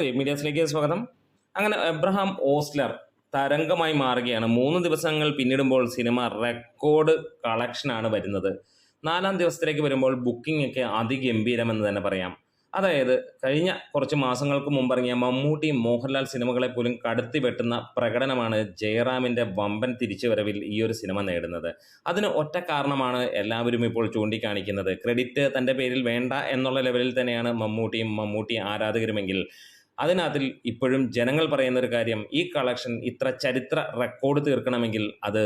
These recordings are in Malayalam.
മീഡിയാസിലേക്ക് സ്വാഗതം. അങ്ങനെ എബ്രഹാം ഓസ്ലർ തരംഗമായി മാറുകയാണ്. മൂന്ന് ദിവസങ്ങൾ പിന്നിടുമ്പോൾ സിനിമ റെക്കോർഡ് കളക്ഷനാണ് വരുന്നത്. നാലാം ദിവസത്തിലേക്ക് വരുമ്പോൾ ബുക്കിംഗ് ഒക്കെ അതിഗംഭീരമെന്ന് തന്നെ പറയാം. അതായത് കഴിഞ്ഞ കുറച്ച് മാസങ്ങൾക്ക് മുമ്പ് ഇറങ്ങിയ മമ്മൂട്ടി മോഹൻലാൽ സിനിമകളെ പോലും കടത്തി വെട്ടുന്ന പ്രകടനമാണ് ജയറാമിന്റെ വമ്പൻ തിരിച്ചുവരവിൽ ഈ ഒരു സിനിമ നേടുന്നത്. അതിന് ഒറ്റ കാരണമാണ് എല്ലാവരും ഇപ്പോൾ ചൂണ്ടിക്കാണിക്കുന്നത്. ക്രെഡിറ്റ് തന്റെ പേരിൽ വേണ്ട എന്നുള്ള ലെവലിൽ തന്നെയാണ് മമ്മൂട്ടിയും മമ്മൂട്ടി ആരാധകരുമെങ്കിൽ അതിനകത്തിൽ ഇപ്പോഴും ജനങ്ങൾ പറയുന്ന ഒരു കാര്യം ഈ കളക്ഷൻ ഇത്ര ചരിത്ര റെക്കോർഡ് തീർക്കണമെങ്കിൽ അത്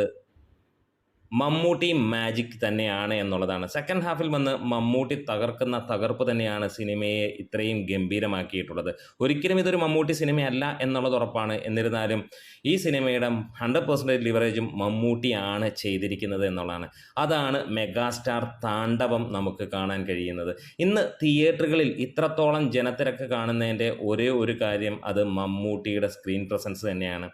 മമ്മൂട്ടി മാജിക് തന്നെയാണ് എന്നുള്ളതാണ്. സെക്കൻഡ് ഹാഫിൽ വന്ന് മമ്മൂട്ടി തകർക്കുന്ന തകർപ്പ് തന്നെയാണ് സിനിമയെ ഇത്രയും ഗംഭീരമാക്കിയിട്ടുള്ളത്. ഒരിക്കലും ഇതൊരു മമ്മൂട്ടി സിനിമയല്ല എന്നുള്ളത് ഉറപ്പാണ്. എന്നിരുന്നാലും ഈ സിനിമയുടെ ഹൺഡ്രഡ് പെർസെന്റേജ് ലിവറേജും മമ്മൂട്ടിയാണ് ചെയ്തിരിക്കുന്നത് എന്നുള്ളതാണ്. അതാണ് മെഗാസ്റ്റാർ താണ്ഡവം നമുക്ക് കാണാൻ കഴിയുന്നത്. ഇന്ന് തിയേറ്ററുകളിൽ ഇത്രത്തോളം ജനത്തിരക്ക് കാണുന്നതിന്റെ ഒരേ ഒരു കാര്യം അത് മമ്മൂട്ടിയുടെ സ്ക്രീൻ പ്രസൻസ് തന്നെയാണ്.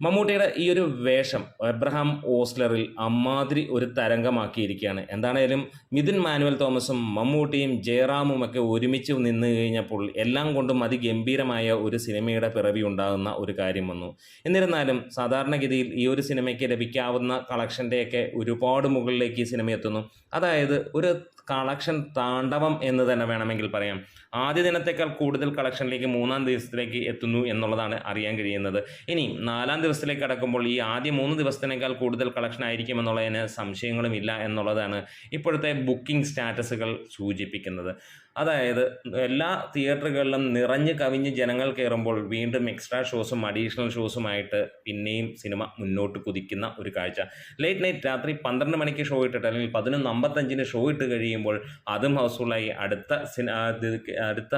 മമ്മൂട്ടിയുടെ ഈ ഒരു വേഷം എബ്രഹാം ഓസ്ലറിൽ അമ്മാതിരി ഒരു തരംഗമാക്കിയിരിക്കുകയാണ്. എന്താണേലും മിഥുൻ മാനുവൽ തോമസും മമ്മൂട്ടിയും ജയറാമും ഒക്കെ ഒരുമിച്ച് നിന്ന് കഴിഞ്ഞപ്പോൾ എല്ലാം കൊണ്ടും അതിഗംഭീരമായ ഒരു സിനിമയുടെ പിറവി ഉണ്ടാകുന്ന ഒരു കാര്യം വന്നു. എന്നിരുന്നാലും സാധാരണഗതിയിൽ ഈ ഒരു സിനിമയ്ക്ക് ലഭിക്കാവുന്ന കളക്ഷന്റെയൊക്കെ ഒരുപാട് മുകളിലേക്ക് ഈ സിനിമ എത്തുന്നു. അതായത് ഒരു കളക്ഷൻ താണ്ഡവം എന്ന് തന്നെ വേണമെങ്കിൽ പറയാം. ആദ്യ ദിനത്തേക്കാൾ കൂടുതൽ കളക്ഷനിലേക്ക് മൂന്നാം ദിവസത്തിലേക്ക് എത്തുന്നു എന്നുള്ളതാണ് അറിയാൻ കഴിയുന്നത്. ഇനി നാലാം ദിവസത്തിലേക്ക് കടക്കുമ്പോൾ ഈ ആദ്യ മൂന്ന് ദിവസത്തിനേക്കാൾ കൂടുതൽ കളക്ഷൻ ആയിരിക്കും എന്നുള്ളതിന് സംശയങ്ങളുമില്ല എന്നുള്ളതാണ് ഇപ്പോഴത്തെ ബുക്കിംഗ് സ്റ്റാറ്റസുകൾ സൂചിപ്പിക്കുന്നത്. അതായത് എല്ലാ തിയേറ്ററുകളിലും നിറഞ്ഞു കവിഞ്ഞ് ജനങ്ങൾ കയറുമ്പോൾ വീണ്ടും എക്സ്ട്രാ ഷോസും അഡീഷണൽ ഷോസുമായിട്ട് പിന്നെയും സിനിമ മുന്നോട്ട് കുതിക്കുന്ന ഒരു കാഴ്ച. ലേറ്റ് നൈറ്റ് രാത്രി പന്ത്രണ്ട് മണിക്ക് ഷോ ഇട്ടിട്ട് അല്ലെങ്കിൽ പതിനൊന്ന് അമ്പത്തഞ്ചിന് ഷോ ഇട്ട് കഴിയുമ്പോൾ അതും ഹൗസ്ഫുള്ളായി അടുത്ത അടുത്ത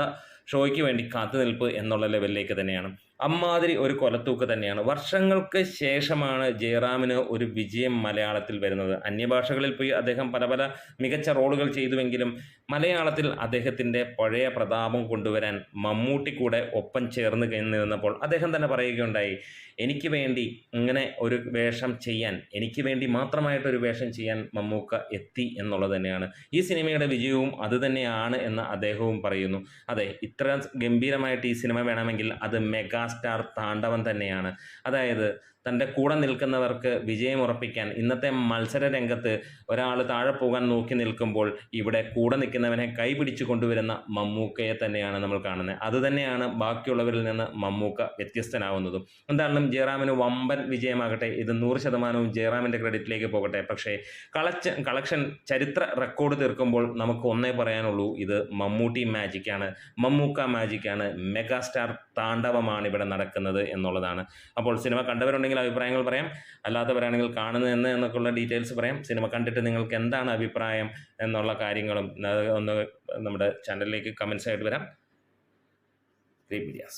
ഷോയ്ക്ക് വേണ്ടി കാത്തുനിൽപ്പ് എന്നുള്ള ലെവലിലേക്ക് തന്നെയാണ്. അമ്മാതിരി ഒരു കൊലത്തൂക്ക് തന്നെയാണ്. വർഷങ്ങൾക്ക് ശേഷമാണ് ജയറാമിന് ഒരു വിജയം മലയാളത്തിൽ വരുന്നത്. അന്യഭാഷകളിൽ പോയി അദ്ദേഹം പല പല മികച്ച റോളുകൾ ചെയ്തുവെങ്കിലും മലയാളത്തിൽ അദ്ദേഹത്തിന്റെ പഴയ പ്രതാപം കൊണ്ടുവരാൻ മമ്മൂട്ടി കൂടെ ഒപ്പം ചേർന്ന് നിന്നപ്പോൾ അദ്ദേഹം തന്നെ പറയുകയുണ്ടായി എനിക്ക് വേണ്ടി ഇങ്ങനെ ഒരു വേഷം ചെയ്യാൻ എനിക്ക് വേണ്ടി മാത്രമായിട്ടൊരു വേഷം ചെയ്യാൻ മമ്മൂക്ക എത്തി എന്നുള്ളത് തന്നെയാണ്. ഈ സിനിമയുടെ വിജയവും അതുതന്നെയാണ് എന്ന് അദ്ദേഹവും പറയുന്നു. അതെ ഇത്ര ഗംഭീരമായിട്ട് ഈ സിനിമ വേണമെങ്കിൽ അത് മെഗാസ്റ്റാർ താണ്ഡവം തന്നെയാണ്. അതായത് തന്റെ കൂടെ നിൽക്കുന്നവർക്ക് വിജയം ഉറപ്പിക്കാൻ ഇന്നത്തെ മത്സര രംഗത്ത് ഒരാൾ താഴെ പോകാൻ നോക്കി നിൽക്കുമ്പോൾ ഇവിടെ കൂടെ നിൽക്കുന്നവനെ കൈപിടിച്ചു കൊണ്ടുവരുന്ന മമ്മൂക്കയെ തന്നെയാണ് നമ്മൾ കാണുന്നത്. അതുതന്നെയാണ് ബാക്കിയുള്ളവരിൽ നിന്ന് മമ്മൂക്ക വ്യത്യസ്തനാവുന്നതും. എന്തായാലും ജയറാമിന് വമ്പൻ വിജയമാകട്ടെ. ഇത് നൂറ് ശതമാനവും ജയറാമിന്റെ ക്രെഡിറ്റിലേക്ക് പോകട്ടെ. പക്ഷേ കളക്ഷൻ കളക്ഷൻ ചരിത്ര റെക്കോർഡ് തീർക്കുമ്പോൾ നമുക്ക് ഒന്നേ പറയാനുള്ളൂ ഇത് മമ്മൂട്ടി മാജിക്കാണ്. മമ്മൂക്ക മാജിക്കാണ്. മെഗാസ്റ്റാർ താണ്ഡവമാണ് ഇവിടെ നടക്കുന്നത് എന്നുള്ളതാണ്. അപ്പോൾ സിനിമ കണ്ടവരുണ്ടെങ്കിൽ അഭിപ്രായങ്ങൾ പറയാം. അല്ലാത്തവരാണെങ്കിൽ കാണുന്നത് എന്ന് എന്നൊക്കെയുള്ള ഡീറ്റെയിൽസ് പറയാം. സിനിമ കണ്ടിട്ട് നിങ്ങൾക്ക് എന്താണ് അഭിപ്രായം എന്നുള്ള കാര്യങ്ങളും ഒന്ന് നമ്മുടെ ചാനലിലേക്ക് കമൻസ് ആയിട്ട് വരാം. Green medias